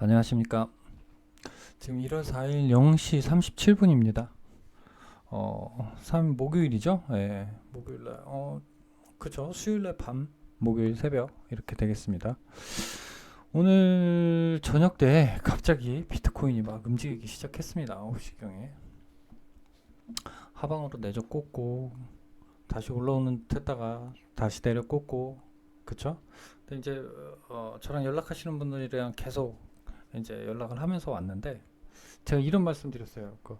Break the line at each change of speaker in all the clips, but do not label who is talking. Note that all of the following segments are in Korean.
안녕하십니까. 지금 1월 4일 0시 37분입니다. 어, 3 목요일이죠? 예. 목요일 날. 어, 그죠? 수요일 날 밤, 목요일 새벽 이렇게 되겠습니다. 오늘 저녁 때 갑자기 비트코인이 막 움직이기 시작했습니다. 9시경에. 하방으로 내줘 꽂고 다시 올라오는 듯 했다가 다시 내려 꽂고 그쵸? 근데 이제 어, 저랑 연락하시는 분들이랑 계속 이제 연락을 하면서 왔는데 제가 이런 말씀 드렸어요. 그,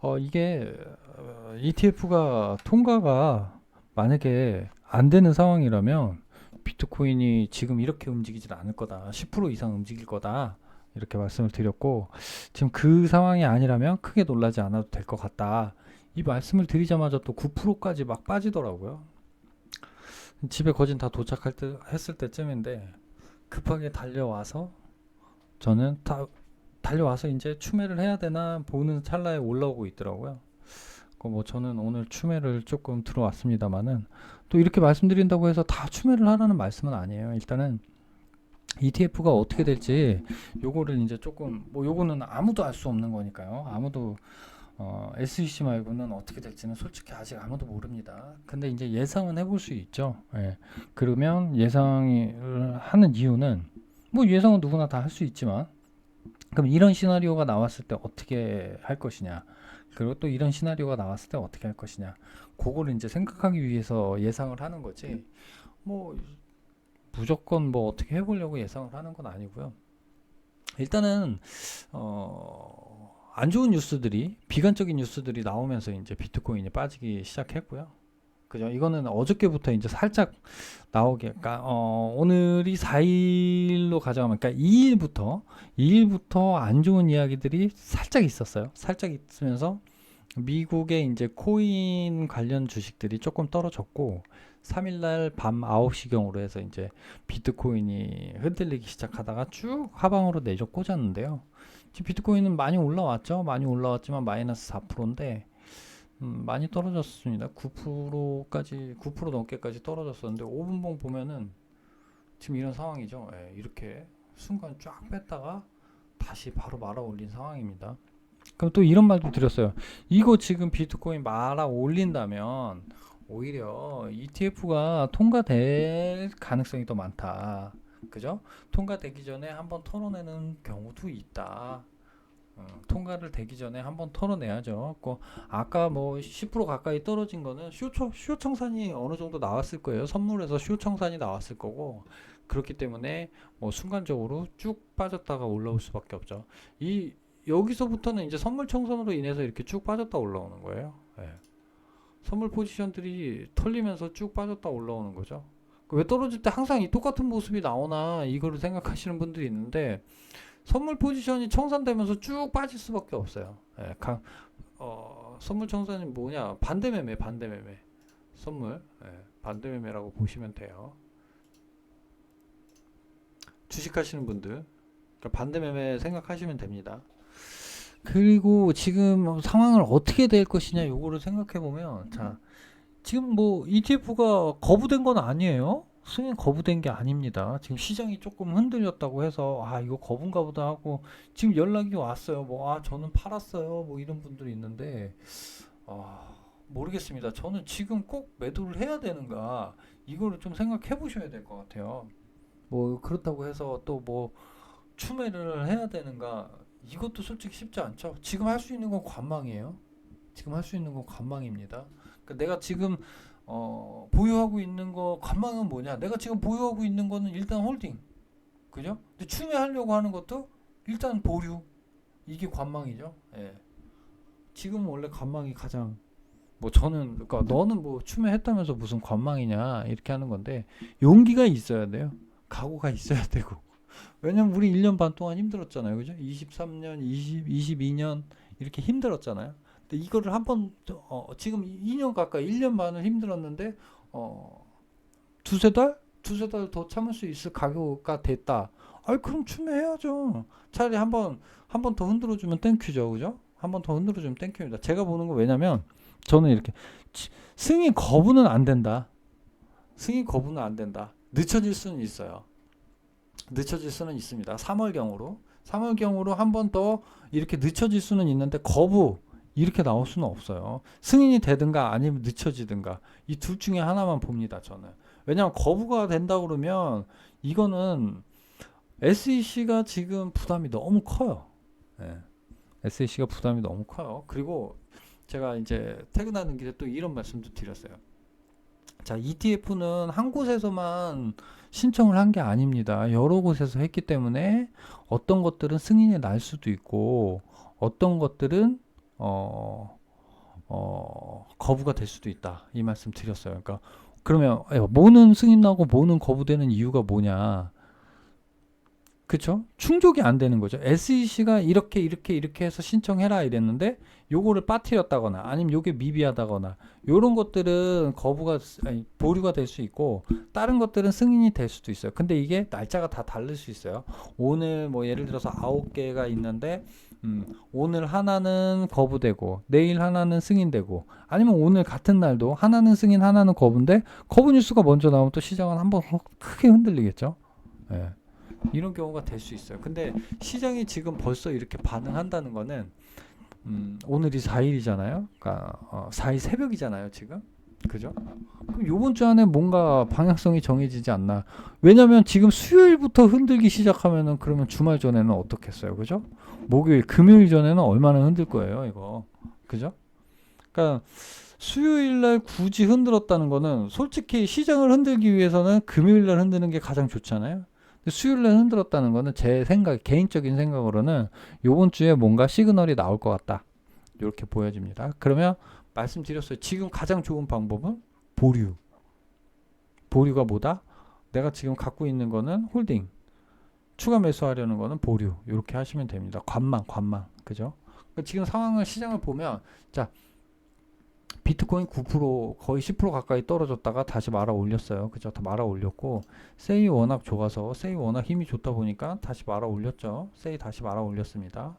어, 이게 어, ETF가 통과가 만약에 안 되는 상황이라면 비트코인이 지금 이렇게 움직이질 않을 거다. 10% 이상 움직일 거다. 이렇게 말씀을 드렸고 지금 그 상황이 아니라면 크게 놀라지 않아도 될 것 같다. 이 말씀을 드리자마자 또 9%까지 막 빠지더라고요. 집에 거진 다 도착할 때 했을 때쯤인데 급하게 달려와서 저는 다 달려와서 이제 추매를 해야 되나 보는 찰나에 올라오고 있더라고요. 그뭐 저는 오늘 추매를 조금 들어왔습니다만은 또 이렇게 말씀드린다고 해서 다 추매를 하라는 말씀은 아니에요. 일단은 ETF가 어떻게 될지 요거를 이제 조금 뭐 요거는 아무도 알 수 없는 거니까요. 아무도 어, SEC 말고는 어떻게 될지는 솔직히 아직 아무도 모릅니다. 근데 이제 예상은 해볼 수 있죠. 예. 그러면 예상을 하는 이유는 뭐 예상은 누구나 다 할 수 있지만 그럼 이런 시나리오가 나왔을 때 어떻게 할 것이냐? 그리고 또 이런 시나리오가 나왔을 때 어떻게 할 것이냐? 그거를 이제 생각하기 위해서 예상을 하는 거지. 뭐 무조건 뭐 어떻게 해보려고 예상을 하는 건 아니고요. 일단은 어, 안 좋은 뉴스들이 비관적인 뉴스들이 나오면서 이제 비트코인이 빠지기 시작했고요 그죠? 이거는 어저께부터 이제 살짝 나오게, 그러니까 어, 오늘이 4일로 가져가면, 그러니까 2일부터 2일부터 안 좋은 이야기들이 살짝 있었어요. 살짝 있으면서 미국의 이제 코인 관련 주식들이 조금 떨어졌고, 3일날 밤 9시경으로 해서 이제 비트코인이 흔들리기 시작하다가 쭉 하방으로 내줘 꽂았는데요. 지금 비트코인은 많이 올라왔죠. 많이 올라왔지만 마이너스 4%인데. 음, 많이 떨어졌습니다. 9%까지 9% 넘게까지 떨어졌었는데 5분봉 보면은 지금 이런 상황이죠. 예, 이렇게 순간 쫙 뺐다가 다시 바로 말아 올린 상황입니다. 그럼 또 이런 말도 드렸어요. 이거 지금 비트코인 말아 올린다면 오히려 ETF가 통과될 가능성이 더 많다. 그죠? 통과되기 전에 한번 털어내는 경우도 있다. 어, 통과를 되기 전에 한번 털어내야죠. 그 아까 뭐 10% 가까이 떨어진 거는 쇼청, 쇼청산이 어느 정도 나왔을 거예요. 선물에서 쇼청산이 나왔을 거고 그렇기 때문에 뭐 순간적으로 쭉 빠졌다가 올라올 수밖에 없죠. 이 여기서부터는 이제 선물 청산으로 인해서 이렇게 쭉 빠졌다 올라오는 거예요. 예. 선물 포지션들이 털리면서 쭉 빠졌다 올라오는 거죠. 왜 떨어질 때 항상 이 똑같은 모습이 나오나 이거를 생각하시는 분들이 있는데 선물 포지션이 청산되면서 쭉 빠질 수밖에 없어요. 예, 강, 어, 선물 청산이 뭐냐? 반대 매매, 반대 매매. 선물, 예, 반대 매매라고 보시면 돼요. 주식 하시는 분들, 그러니까 반대 매매 생각하시면 됩니다. 그리고 지금 상황을 어떻게 될 것이냐, 요거를 생각해 보면, 자, 지금 뭐 ETF가 거부된 건 아니에요. 승인 거부된 게 아닙니다. 지금 시장이 조금 흔들렸다고 해서 아 이거 거부인가 보다 하고 지금 연락이 왔어요. 뭐 아 저는 팔았어요. 뭐 이런 분들이 있는데 아 모르겠습니다. 저는 지금 꼭 매도를 해야 되는가 이거를 좀 생각해 보셔야 될 것 같아요. 뭐 그렇다고 해서 또 뭐 추매를 해야 되는가 이것도 솔직히 쉽지 않죠. 지금 할 수 있는 건 관망이에요. 지금 할 수 있는 건 관망입니다. 그러니까 내가 지금 어, 보유하고 있는 거 관망은 뭐냐? 내가 지금 보유하고 있는 거는 일단 홀딩, 그죠? 근데 추매하려고 하는 것도 일단 보류, 이게 관망이죠. 예. 지금 원래 관망이 가장 뭐 저는 그러니까 너는 뭐 추매했다면서 무슨 관망이냐 이렇게 하는 건데 용기가 있어야 돼요. 각오가 있어야 되고. 왜냐면 우리 1년 반 동안 힘들었잖아요. 그죠? 23년, 20, 22년 이렇게 힘들었잖아요. 근데 이거를 한번 어, 지금 2년 가까이 1년 반을 힘들었는데 어, 두세 달? 두세 달 더 참을 수 있을 가격가 됐다. 아이 그럼 추매해야죠. 차라리 한번 한 번 더 흔들어 주면 땡큐죠. 그죠? 한 번 더 흔들어 주면 땡큐입니다. 제가 보는 거 왜냐면 저는 이렇게 치- 승인 거부는 안 된다. 승인 거부는 안 된다. 늦춰질 수는 있어요. 늦춰질 수는 있습니다. 3월경으로 삼월경으로 한 번 더 이렇게 늦춰질 수는 있는데 거부 이렇게 나올 수는 없어요. 승인이 되든가 아니면 늦춰지든가 이 둘 중에 하나만 봅니다. 저는 왜냐하면 거부가 된다 그러면 이거는 SEC가 지금 부담이 너무 커요. 예. SEC가 부담이 너무 커요. 그리고 제가 이제 퇴근하는 길에 또 이런 말씀도 드렸어요. 자, ETF는 한 곳에서만 신청을 한 게 아닙니다. 여러 곳에서 했기 때문에 어떤 것들은 승인이 날 수도 있고 어떤 것들은 어, 어, 거부가 될 수도 있다. 이 말씀 드렸어요. 그러니까 그러면 예, 뭐는 승인 나고 뭐는 거부되는 이유가 뭐냐? 그쵸? 충족이 안 되는 거죠. SEC가 이렇게 이렇게 이렇게 해서 신청해라 이랬는데 요거를 빠뜨렸다거나 아니면 요게 미비하다거나 요런 것들은 거부가 아니, 보류가 될 수 있고 다른 것들은 승인이 될 수도 있어요. 근데 이게 날짜가 다 다를 수 있어요. 오늘 뭐 예를 들어서 아홉 개가 있는데 음, 오늘 하나는 거부되고 내일 하나는 승인되고 아니면 오늘 같은 날도 하나는 승인 하나는 거부인데 거부 뉴스가 먼저 나오면 또 시장은 한번 크게 흔들리겠죠. 예. 이런 경우가 될 수 있어요. 근데 시장이 지금 벌써 이렇게 반응한다는 거는 음, 오늘이 4일이잖아요. 그러니까 어, 4일 새벽이잖아요, 지금. 그죠? 그럼 요번 주 안에 뭔가 방향성이 정해지지 않나. 왜냐면 지금 수요일부터 흔들기 시작하면은 그러면 주말 전에는 어떻겠어요. 그죠? 목요일, 금요일 전에는 얼마나 흔들 거예요, 이거. 그죠? 그러니까 수요일 날 굳이 흔들었다는 거는 솔직히 시장을 흔들기 위해서는 금요일 날 흔드는 게 가장 좋잖아요. 수요일 날 흔들었다는 거는 제 생각, 개인적인 생각으로는 요번 주에 뭔가 시그널이 나올 것 같다. 이렇게 보여집니다. 그러면 말씀드렸어요. 지금 가장 좋은 방법은 보류. 보류가 뭐다? 내가 지금 갖고 있는 거는 홀딩. 추가 매수하려는 거는 보류. 이렇게 하시면 됩니다. 관망, 관망. 그죠? 그러니까 지금 상황을 시장을 보면 자, 비트코인 9% 거의 10% 가까이 떨어졌다가 다시 말아 올렸어요. 그죠? 다 말아 올렸고 세이 워낙 좋아서 세이 워낙 힘이 좋다 보니까 다시 말아 올렸죠. 세이 다시 말아 올렸습니다.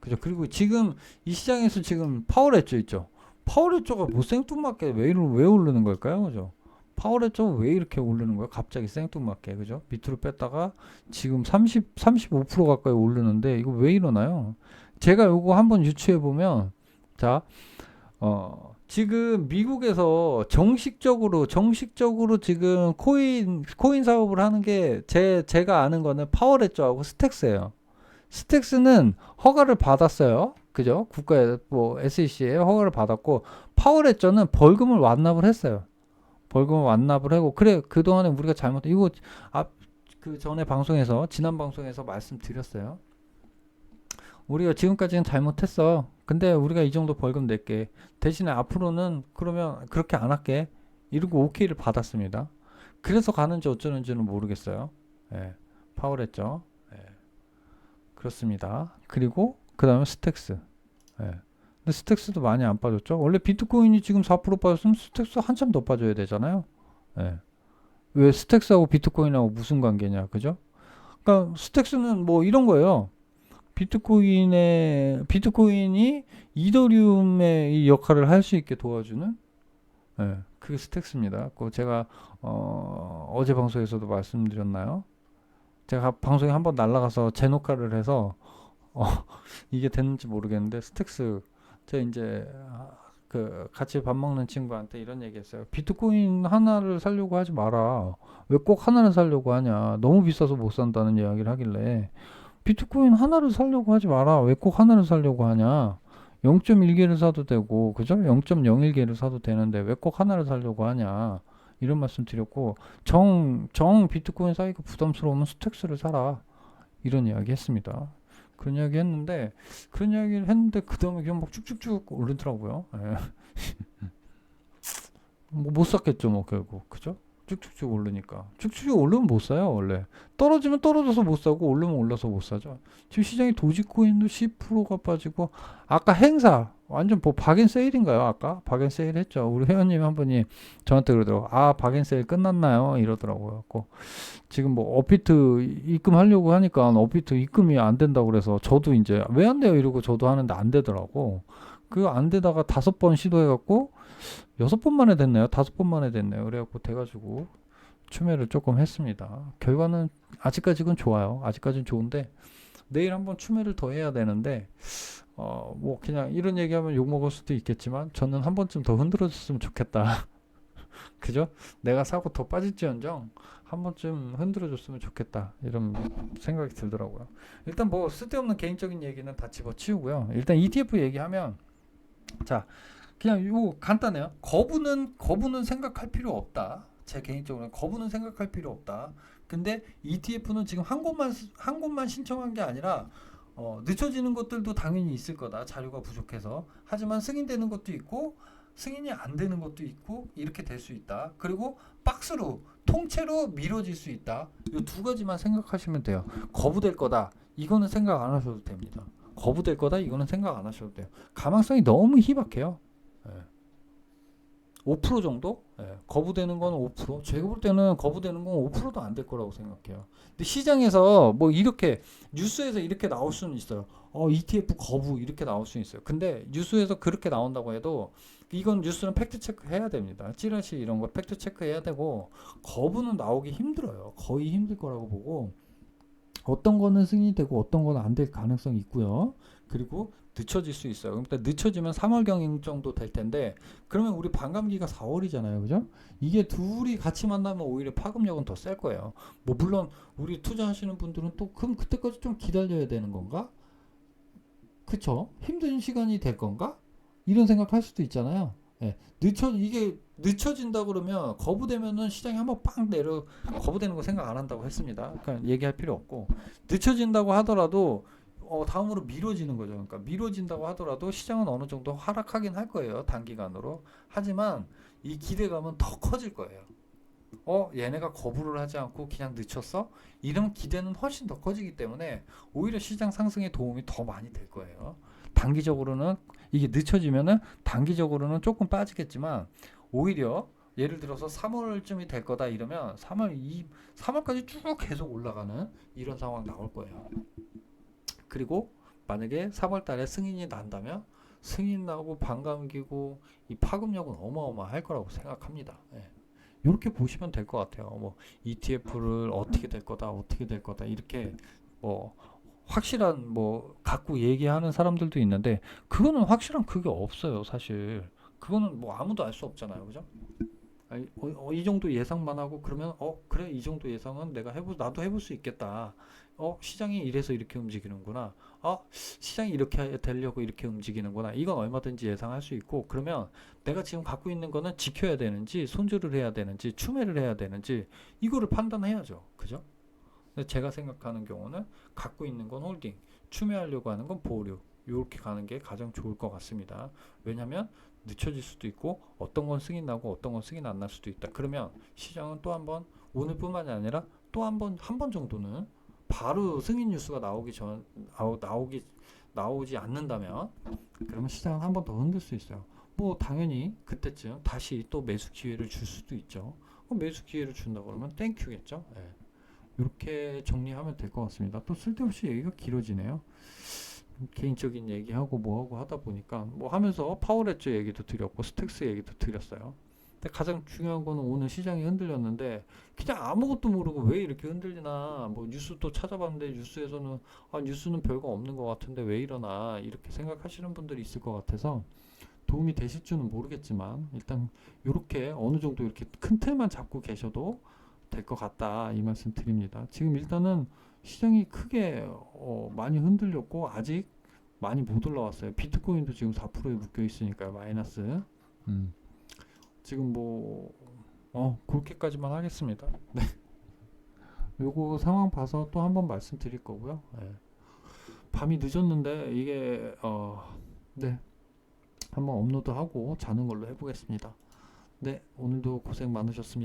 그죠? 그리고 지금 이 시장에서 지금 파워레죠 있죠. 파워레죠가 뭐 생뚱맞게 왜, 왜 오르는 걸까요? 그죠? 파워레죠 왜 이렇게 오르는 거예요? 갑자기 생뚱맞게 그죠? 밑으로 뺐다가 지금 30, 35% 가까이 오르는데 이거 왜 일어나요? 제가 요거 한번 유추해 보면 자, 어, 지금 미국에서 정식적으로 정식적으로 지금 코인 코인 사업을 하는 게 제 제가 아는 거는 파워레죠하고 스택스예요. 스택스는 허가를 받았어요. 그죠? 국가에 뭐 SEC에 허가를 받았고 파워레저는 벌금을 완납을 했어요. 벌금을 완납을 하고 그래 그 동안에 우리가 잘못 이거 앞그 전에 방송에서 지난 방송에서 말씀드렸어요. 우리가 지금까지는 잘못했어. 근데 우리가 이 정도 벌금 낼게. 대신에 앞으로는 그러면 그렇게 안 할게. 이러고 오케이를 받았습니다. 그래서 가는지 어쩌는지는 모르겠어요. 예. 파워레죠. 예. 그렇습니다. 그리고 그 다음에 스택스. 예. 근데 스택스도 많이 안 빠졌죠. 원래 비트코인이 지금 4% 빠졌으면 스택스 한참 더 빠져야 되잖아요. 예. 왜 스택스하고 비트코인하고 무슨 관계냐, 그죠? 그러니까 스택스는 뭐 이런 거예요. 비트코인의 비트코인이 이더리움의 이 역할을 할 수 있게 도와주는 예, 그게 스택스입니다. 그 제가 어, 어제 방송에서도 말씀드렸나요? 제가 방송에 한번 날라가서 재녹화를 해서 어, 이게 됐는지 모르겠는데 스택스 제가 이제 아, 그 같이 밥 먹는 친구한테 이런 얘기했어요. 비트코인 하나를 살려고 하지 마라. 왜 꼭 하나를 살려고 하냐? 너무 비싸서 못 산다는 이야기를 하길래 비트코인 하나를 살려고 하지 마라. 왜 꼭 하나를 살려고 하냐? 0.1개를 사도 되고, 그죠? 0.01개를 사도 되는데 왜 꼭 하나를 살려고 하냐? 이런 말씀 드렸고, 정, 정 비트코인 사기가 부담스러우면 스택스를 사라. 이런 이야기 했습니다. 그런 이야기 했는데, 그런 이야기를 했는데, 그 다음에 그냥 막 쭉쭉쭉 오르더라고요. 예. 뭐못 샀겠죠, 뭐, 결국. 그죠? 쭉쭉쭉 오르니까. 쭉쭉 오르면 못 사요, 원래. 떨어지면 떨어져서 못 사고, 오르면 올라서 못 사죠. 지금 시장이 도지코인도 10%가 빠지고, 아까 행사, 완전 뭐 박앤 세일인가요, 아까? 박앤 세일 했죠. 우리 회원님 한 분이 저한테 그러더라고요. 아, 박앤 세일 끝났나요? 이러더라고요. 갖고 지금 뭐 업비트 입금하려고 하니까 업비트 입금이 안 된다고 그래서 저도 이제 왜 안 돼요? 이러고 저도 하는데 안 되더라고. 그 안 되다가 다섯 번 시도해 갖고, 여섯 번 만에 됐네요. 다섯 번 만에 됐네요. 그래갖고 돼가지고 추매를 조금 했습니다. 결과는 아직까지는 좋아요. 아직까지는 좋은데 내일 한번 추매를 더 해야 되는데 어 뭐 그냥 이런 얘기하면 욕 먹을 수도 있겠지만 저는 한 번쯤 더 흔들어 줬으면 좋겠다. 그죠? 내가 사고 더 빠질지언정 한 번쯤 흔들어 줬으면 좋겠다. 이런 생각이 들더라고요. 일단 뭐 쓸데없는 개인적인 얘기는 다 집어치우고요. 일단 ETF 얘기하면 자 그냥 이거 간단해요. 거부는 거부는 생각할 필요 없다. 제 개인적으로는 거부는 생각할 필요 없다. 근데 ETF는 지금 한 곳만 시- 한 곳만 신청한 게 아니라 어, 늦춰지는 것들도 당연히 있을 거다. 자료가 부족해서. 하지만 승인되는 것도 있고 승인이 안 되는 것도 있고 이렇게 될 수 있다. 그리고 박스로 통째로 미뤄질 수 있다. 이 두 가지만 생각하시면 돼요. 거부될 거다. 이거는 생각 안 하셔도 됩니다. 거부될 거다. 이거는 생각 안 하셔도 돼요. 가망성이 너무 희박해요. 예. 5% 정도? 예. 거부되는 건 5%. 제가 볼 때는 거부되는 건 5%도 안 될 거라고 생각해요. 근데 시장에서 뭐 이렇게 뉴스에서 이렇게 나올 수는 있어요. 어, ETF 거부 이렇게 나올 수 있어요. 근데 뉴스에서 그렇게 나온다고 해도 이건 뉴스는 팩트 체크 해야 됩니다. 찌라시 이런 거 팩트 체크 해야 되고 거부는 나오기 힘들어요. 거의 힘들 거라고 보고 어떤 거는 승인이 되고 어떤 거는 안 될 가능성이 있고요. 그리고 늦춰질 수 있어요. 그러니까 늦춰지면 3월경 정도 될 텐데 그러면 우리 반감기가 4월이잖아요. 그죠? 이게 둘이 같이 만나면 오히려 파급력은 더 셀 거예요. 뭐 물론 우리 투자하시는 분들은 또 그럼 그때까지 좀 기다려야 되는 건가? 그쵸? 힘든 시간이 될 건가? 이런 생각할 수도 있잖아요. 예. 늦춰 이게 늦춰진다 그러면 거부되면은 시장이 한번 빵 내려 거부되는 거 생각 안 한다고 했습니다. 그러니까 얘기할 필요 없고 늦춰진다고 하더라도 어, 다음으로 미뤄지는 거죠. 그러니까 미뤄진다고 하더라도 시장은 어느 정도 하락하긴 할 거예요. 단기간으로. 하지만 이 기대감은 더 커질 거예요. 어, 얘네가 거부를 하지 않고 그냥 늦췄어? 이런 기대는 훨씬 더 커지기 때문에 오히려 시장 상승에 도움이 더 많이 될 거예요. 단기적으로는 이게 늦춰지면은 단기적으로는 조금 빠지겠지만 오히려 예를 들어서 3월쯤이 될 거다 이러면 3월 2 3월까지 쭉 계속 올라가는 이런 상황 나올 거예요. 그리고 만약에 3월 달에 승인이 난다면 승인 나고 반감기고 이 파급력은 어마어마할 거라고 생각합니다. 예. 이렇게 보시면 될 것 같아요. 뭐 ETF를 어떻게 될 거다, 어떻게 될 거다 이렇게 뭐 확실한 뭐 갖고 얘기하는 사람들도 있는데 그거는 확실한 그게 없어요, 사실. 그거는 뭐 아무도 알 수 없잖아요, 그죠? 아니, 어, 어, 이 정도 예상만 하고 그러면 어 그래 이 정도 예상은 내가 해보 나도 해볼 수 있겠다. 어 시장이 이래서 이렇게 움직이는구나. 어 시장이 이렇게 되려고 이렇게 움직이는구나. 이건 얼마든지 예상할 수 있고 그러면 내가 지금 갖고 있는 거는 지켜야 되는지 손절을 해야 되는지 추매를 해야 되는지 이거를 판단해야죠. 그죠? 제가 생각하는 경우는 갖고 있는 건 홀딩, 추매하려고 하는 건 보류. 이렇게 가는 게 가장 좋을 것 같습니다. 왜냐하면 늦춰질 수도 있고 어떤 건 승인 나고 어떤 건 승인 안 날 수도 있다. 그러면 시장은 또 한 번 오늘뿐만이 아니라 또 한 번 한 번 정도는 바로 승인 뉴스가 나오기 전 나오, 나오기 나오지 않는다면 그러면 시장은 한 번 더 흔들 수 있어요. 뭐 당연히 그때쯤 다시 또 매수 기회를 줄 수도 있죠. 매수 기회를 준다 그러면 땡큐겠죠. 예. 이렇게 정리하면 될 것 같습니다. 또 쓸데없이 얘기가 길어지네요. 개인적인 얘기하고 뭐하고 하다 보니까 뭐 하면서 파워레츠 얘기도 드렸고 스택스 얘기도 드렸어요. 근데 가장 중요한 거는 오늘 시장이 흔들렸는데 그냥 아무것도 모르고 왜 이렇게 흔들리나 뭐 뉴스 또 찾아봤는데 뉴스에서는 아 뉴스는 별거 없는 것 같은데 왜 이러나 이렇게 생각하시는 분들이 있을 것 같아서 도움이 되실 줄은 모르겠지만 일단 이렇게 어느 정도 이렇게 큰 틀만 잡고 계셔도 될 것 같다 이 말씀 드립니다. 지금 일단은 시장이 크게 어, 많이 흔들렸고 아직 많이 못 올라왔어요. 비트코인도 지금 4%에 묶여 있으니까요. 마이너스. 음. 지금 뭐 어, 그렇게까지만 하겠습니다. 네. 요거 상황 봐서 또 한번 말씀드릴 거고요. 예. 밤이 늦었는데 이게 어, 네. 한번 업로드하고 자는 걸로 해보겠습니다. 네, 오늘도 고생 많으셨습니다.